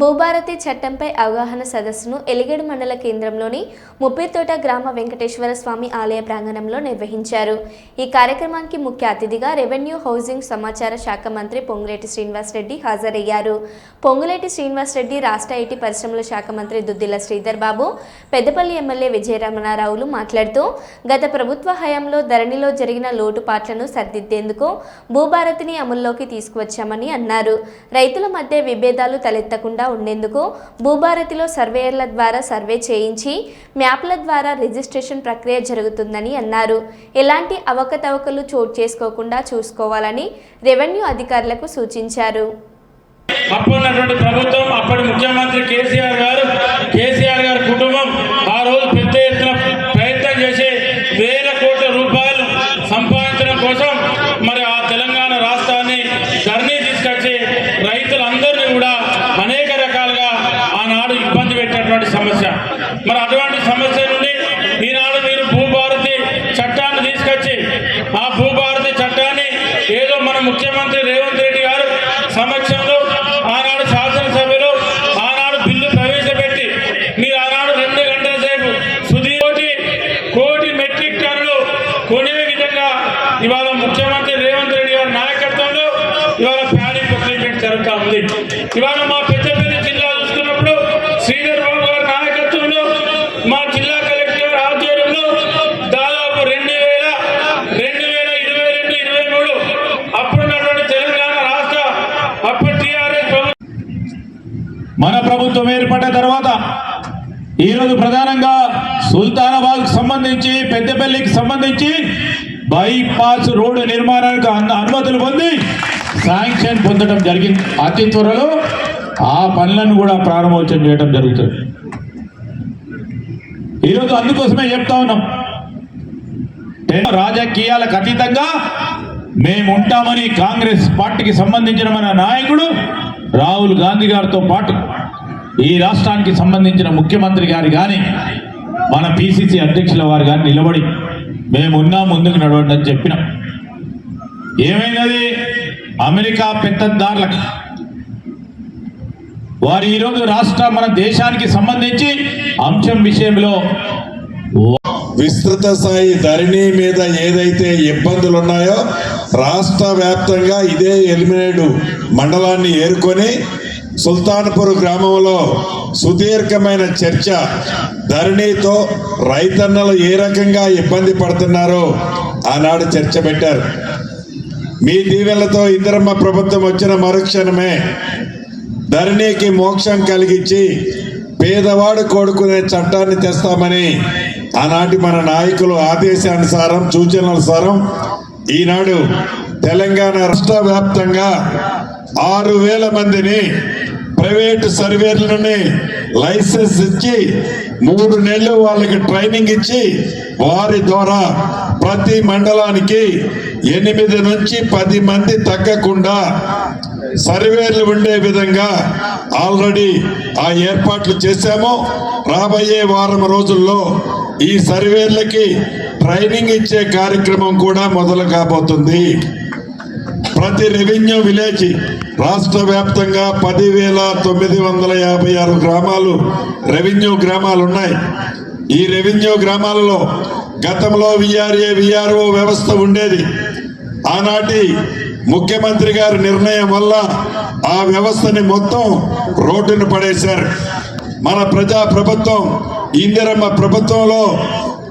భూభారతి చట్టంపై అవగాహన సదస్సును ఎలిగేడు మండల కేంద్రంలోని ముప్పితోట గ్రామ వెంకటేశ్వర స్వామి ఆలయ ప్రాంగణంలో నిర్వహించారు. ఈ కార్యక్రమానికి ముఖ్య అతిథిగా రెవెన్యూ హౌసింగ్ సమాచార శాఖ మంత్రి పొంగులేటి శ్రీనివాసరెడ్డి హాజరయ్యారు. పొంగులేటి శ్రీనివాసరెడ్డి రాష్ట్ర ఐటీ పరిశ్రమల శాఖ మంత్రి దుద్దిల శ్రీధర్ బాబు పెద్దపల్లి ఎమ్మెల్యే విజయరమణారావులు మాట్లాడుతూ గత ప్రభుత్వ హయాంలో ధరణిలో జరిగిన లోటుపాట్లను సరిదిద్దేందుకు భూభారతిని అమల్లోకి తీసుకువచ్చామని అన్నారు. రైతుల మధ్య విభేదాలు తలెత్తకుండా ఉండేందుకు భూభారతిలో సర్వేయర్ల ద్వారా సర్వే చేయించి మ్యాప్ల ద్వారా రిజిస్ట్రేషన్ ప్రక్రియ జరుగుతుందని అన్నారు. ఎలాంటి అవకతవకలు చోటు చేసుకోకుండా చూసుకోవాలని రెవెన్యూ అధికారులకు సూచించారు. అప్పుడున్నటువంటి ప్రభుత్వం అప్పటి ముఖ్యమంత్రి కేసీఆర్ గారు ఇవాళ ప్యాడీ ప్రొక్లైన్మెంట్ జరుగుతూ ఉంది. ఇవాళ మా పెద్దపల్లి జిల్లా చూస్తున్నప్పుడు శ్రీధర్ బాబు గారి నాయకత్వంలో మా జిల్లా కలెక్టర్ ఆధ్వర్యంలో దాదాపు రెండు వేల రెండు వేల ఇరవై రెండు ఇరవై మూడు అప్పుడున్నటువంటి తెలంగాణ రాష్ట్ర అప్పటి టీఆర్ఎస్ మన ప్రభుత్వం ఏర్పడిన తర్వాత ఈరోజు ప్రధానంగా సుల్తానాబాద్ సంబంధించి పెద్దపల్లికి సంబంధించి బైపాస్ రోడ్డు నిర్మాణానికి అనుమతులు పొంది శాంక్షన్ పొందడం జరిగింది. అతి త్వరలో ఆ పనులను కూడా ప్రారంభోత్సవం చేయడం జరుగుతుంది. ఈరోజు అందుకోసమే చెప్తా ఉన్నాం. రాజకీయాలకు అతీతంగా మేము ఉంటామని కాంగ్రెస్ పార్టీకి సంబంధించిన మన నాయకుడు రాహుల్ గాంధీ గారితో పాటు ఈ రాష్ట్రానికి సంబంధించిన ముఖ్యమంత్రి గారు కానీ మన పిసిసి అధ్యక్షుల వారు కానీ నిలబడి మేము ఉన్నాం ముందుకు నడవండి అని చెప్పినాం. ఏమైనది అమెరికా పెత్తదారులకు వారు ఈరోజు రాష్ట్ర మన దేశానికి సంబంధించి అంశం విషయంలో విస్తృత స్థాయి ధరణి మీద ఏదైతే ఇబ్బందులు ఉన్నాయో రాష్ట్ర వ్యాప్తంగా ఇదే ఎలిమినేడు మండలాన్ని ఏరుకొని సుల్తాన్పూర్ గ్రామంలో సుదీర్ఘమైన చర్చ ధరణితో రైతన్నలు ఏ రకంగా ఇబ్బంది పడుతున్నారో ఆనాడు చర్చ పెట్టారు. మీ దీవెలతో ఇందిరమ్మ ప్రభుత్వం వచ్చిన మరుక్షణమే ధరణికి మోక్షం కలిగించి పేదవాడు కోడుకునే చట్టాన్ని తెస్తామని ఆనాటి మన నాయకులు ఆదేశానుసారం సూచనలనుసారం ఈనాడు తెలంగాణ రాష్ట్ర వ్యాప్తంగా ఆరు వేల మందిని ప్రైవేటు సర్వేర్లని లైసెన్స్ ఇచ్చి మూడు నెలలు వాళ్ళకి ట్రైనింగ్ ఇచ్చి వారి ద్వారా ప్రతి మండలానికి ఎనిమిది నుంచి పది మంది తగ్గకుండా సర్వేలు ఉండే విధంగా ఆల్రెడీ ఆ ఏర్పాట్లు చేశాము. రాబోయే వారం రోజుల్లో ఈ సర్వేలకి ట్రైనింగ్ ఇచ్చే కార్యక్రమం కూడా మొదలు కాబోతుంది. ప్రతి రెవెన్యూ విలేజ్ రాష్ట్ర వ్యాప్తంగా పదివేల తొమ్మిది వందల యాభై ఆరు గ్రామాలు రెవెన్యూ గ్రామాలు ఉన్నాయి. ఈ రెవెన్యూ గ్రామాలలో గతంలో విఆర్ఏ విఆర్ఓ వ్యవస్థ ఉండేది. ఆనాటి ముఖ్యమంత్రి గారి నిర్ణయం వల్ల ఆ వ్యవస్థని మొత్తం రోడ్డును పడేశారు. మన ప్రజా ప్రభుత్వం ఇందిరమ్మ ప్రభుత్వంలో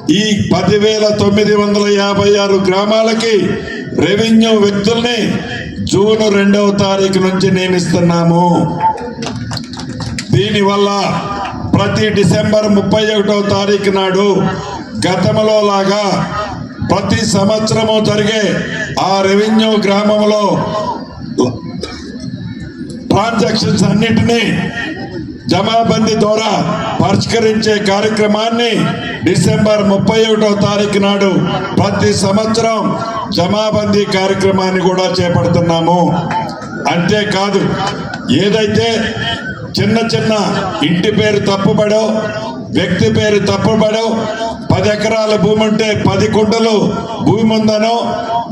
ఈ పదివేల తొమ్మిది వందల యాభై ఆరు గ్రామాలకి రెవెన్యూ వ్యక్తుల్ని జూన్ రెండవ తారీఖు నుంచి నియమిస్తున్నాము. దీనివల్ల ప్రతి డిసెంబర్ ముప్పై ఒకటో తారీఖు నాడు గతంలో లాగా ప్రతి సంవత్సరము జరిగే ఆ రెవెన్యూ గ్రామంలో ట్రాన్సాక్షన్స్ అన్నిటినీ జమాబందీ ద్వారా పరిష్కరించే కార్యక్రమాన్ని డిసెంబర్ ముప్పై ఒకటో తారీఖు నాడు ప్రతి సంవత్సరం జమాబందీ కార్యక్రమాన్ని కూడా చేపడుతున్నాము. అంతేకాదు ఏదైతే చిన్న చిన్న ఇంటి పేరు తప్పుబడో వ్యక్తి పేరు తప్పుబడో పది ఎకరాల భూమి ఉంటే పది కుంటలు భూమి ఉందనో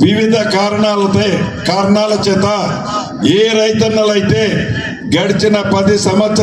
వివిధ కారణాలతో కారణాల చేత ఏ రైతన్నలైతే గడిచిన పది సంవత్సరాలు